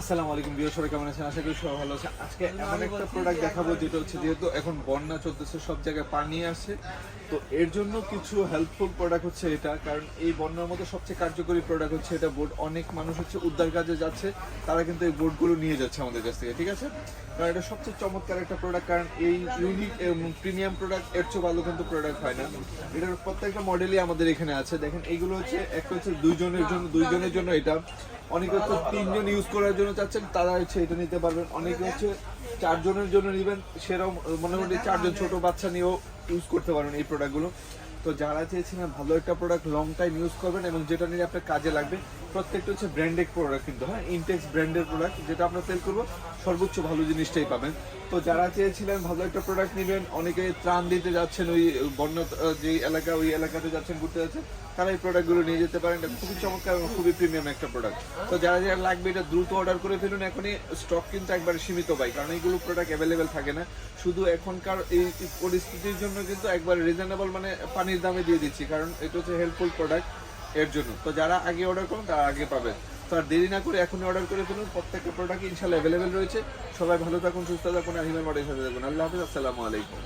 আসসালামু আলাইকুম বিয়ে সবাই কেমন আছেন? আশা করি সবাই ভালো আছে আজকে এমন একটা প্রোডাক্ট দেখাবো, যেটা হচ্ছে যেহেতু এখন বন্যা চলতেছে, সব জায়গায় পানি আসে তো এর জন্য কিছু হেল্পফুল প্রোডাক্ট হচ্ছে এটা, কারণ এই বন্যার মধ্যে সবচেয়ে কার্যকরী প্রোডাক্ট হচ্ছে এটা বোর্ড অনেক মানুষ হচ্ছে উদ্ধার কাজে যাচ্ছে, তারা কিন্তু এই বোর্ডগুলো নিয়ে যাচ্ছে আমাদের কাছ থেকে, ঠিক আছে? কারণ এটা সবচেয়ে চমৎকার একটা প্রোডাক্ট কারণ এই ইউনিক প্রিমিয়াম প্রোডাক্টের চেয়ে ভালো কিন্তু প্রোডাক্ট হয় না। এটার প্রত্যেকটা মডেলই আমাদের এখানে আছে। দেখেন, এইগুলো হচ্ছে, একটা হচ্ছে দুইজনের জন্য দুইজনের জন্য এটা। অনেকে হচ্ছে তিনজন ইউজ করার জন্য চাচ্ছেন, তারা হচ্ছে এটা নিতে পারবেন। অনেকে হচ্ছে চারজনের জন্য নেবেন, সেরকম মোটামুটি চারজন ছোট বাচ্চা নিয়েও ইউজ করতে পারবেন এই প্রোডাক্টগুলো তো যারা চেয়েছিলেন ভালো একটা প্রোডাক্ট লং টাইম ইউজ করবেন এবং যেটা নিয়ে আপনার কাজে লাগবে, প্রত্যেকটা হচ্ছে ব্র্যান্ডেড প্রোডাক্ট কিন্তু হ্যাঁ? ইনটেক্স ব্র্যান্ডের প্রোডাক্ট যেটা আমরা সেল করব, সর্বোচ্চ ভালো জিনিসটাই পাবেন। তো যারা চেয়েছিলেন ভালো একটা প্রোডাক্ট নেবেন, অনেকে ত্রাণ দিতে যাচ্ছেন ওই বন্য যে এলাকা, ওই এলাকাতে যাচ্ছেন, ঘুরতে যাচ্ছেন, তারা এই প্রোডাক্টগুলো নিয়ে যেতে পারেন। এটা খুবই চমৎকার এবং খুবই প্রিমিয়াম একটা প্রোডাক্ট তো যারা যারা লাগবে এটা দ্রুত অর্ডার করে ফেলুন, এখনই স্টক কিন্তু একবারে সীমিত পাই কারণ এইগুলো প্রোডাক্ট অ্যাভেলেবেল থাকে না। শুধু এখনকার এই পরিস্থিতির জন্য কিন্তু একবার রিজনেবল মানে পানির দামে দিয়ে দিচ্ছি, কারণ এটা হচ্ছে হেল্পফুল প্রোডাক্টের জন্য। তো যারা আগে অর্ডার করুন, তারা আগে পাবেন। তো আর দেরি না করে এখনই অর্ডার করে ফেলুন, প্রত্যেকটা প্রোডাক্ট ইনশাল্লাহ অ্যাভেলেবেল রয়েছে। সবাই ভালো থাকুন, সুস্থ থাকুন, আর হিমের মডেল সাথে থাকুন। আল্লাহ হাফিজ, আসসালামু আলাইকুম।